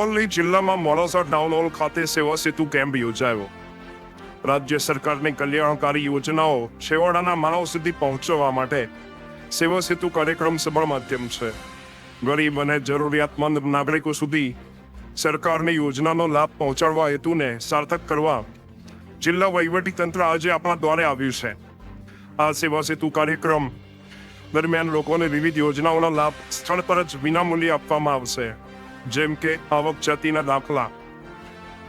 અરવલ્લી જિલ્લામાં Modasa town hall ખાતે સેવા સેતુ કેમ્પ યોજાયો. રાજ્ય સરકારની કલ્યાણકારી યોજનાઓ છેવાડાના માનવ સુધી પહોંચવા માટે સેવા સેતુ કાર્યક્રમ સબળ માધ્યમ છે. ગરીબ અને જરૂરિયાતમંદ નાગરિકો સુધી સરકારની યોજનાનો લાભ પહોંચાડવા હેતુને સાર્થક કરવા જિલ્લા વહીવટી તંત્ર આજે આપણા દ્વારે આવ્યું છે. આ સેવા સેતુ કાર્યક્રમ દરમિયાન લોકોને વિવિધ યોજનાઓનો લાભ સ્થળ પર જ વિનામૂલ્યે આપવામાં આવશે. જેમ કે આવક જાતિના દાખલા.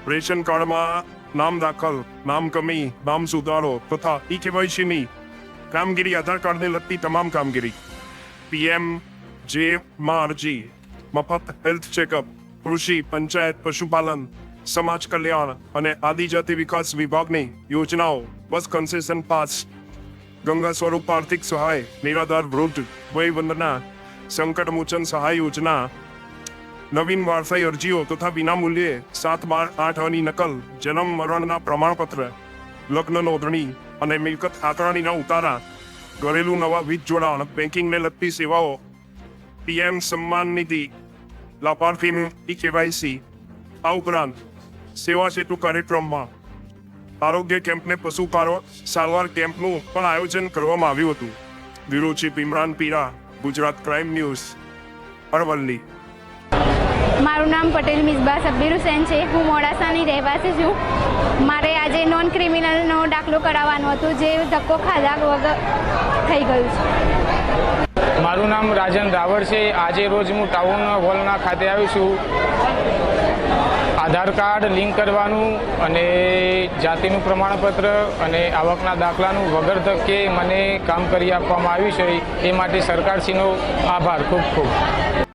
રેશન કાર્ડમાં નામ દાખલ, નામ કમી, નામ સુધારો તથા ઈ કેવાયસીની કામગીરી આધાર કાર્ડને લગતી તમામ કામગીરી. પીએમ, જે માં અરજી, મફત હેલ્થ ચેકઅપ, કૃષિ, પંચાયત, પશુપાલન, સમાજ કલ્યાણ અને આદિજાતિ વિકાસ વિભાગની યોજનાઓ. બસ કન્સેશન પાસ. ગંગા સ્વરૂપ આર્થિક સહાય, નિરાધાર વૃદ્ધ વયવંદના સંકટ મોચન સહાય યોજના નવીન વારસાઈ અરજીઓ તથા વિનામૂલ્યે સાત બાર આઠ નકલ, જન્મ મરણના પ્રમાણપત્ર, લગ્ન નોંધણી અને મિલકત આંકડાણીના ઉતારા, ઘરેલું નવા વીજ જોડાણ બેન્કિંગને લગતી સેવાઓ, પીએમ સન્માન નિધિ, લાભાર્થીનું ઈ કેવાયસી, આ ઉપરાંત સેવા સેતુ કાર્યક્રમમાં આરોગ્ય કેમ્પને પશુપારો સારવાર કેમ્પનું પણ આયોજન કરવામાં આવ્યું હતું. Chief Imran Pira, Gujarat crime news, Aravalli. મારું નામ પટેલ મિસબા સબ્બીર હુસેન છે. હું મોડાસાની રહેવાસી છું. મારે આજે નોન ક્રિમિનલનો દાખલો કરાવવાનો હતો, જે ધક્કો ખાધા વગર થઈ ગયું છે. મારું નામ રાજન રાવળ છે. આજે રોજ હું ટાઉન હોલના ખાતે આવ્યો છું. આધાર કાર્ડ લિંક કરવાનું અને જાતિનું પ્રમાણપત્ર અને આવકના દાખલાનું વગર ધક્કે મને કામ કરી આપવામાં આવ્યું છે. એ માટે સરકારશ્રીનો આભાર. ખૂબ ખૂબ.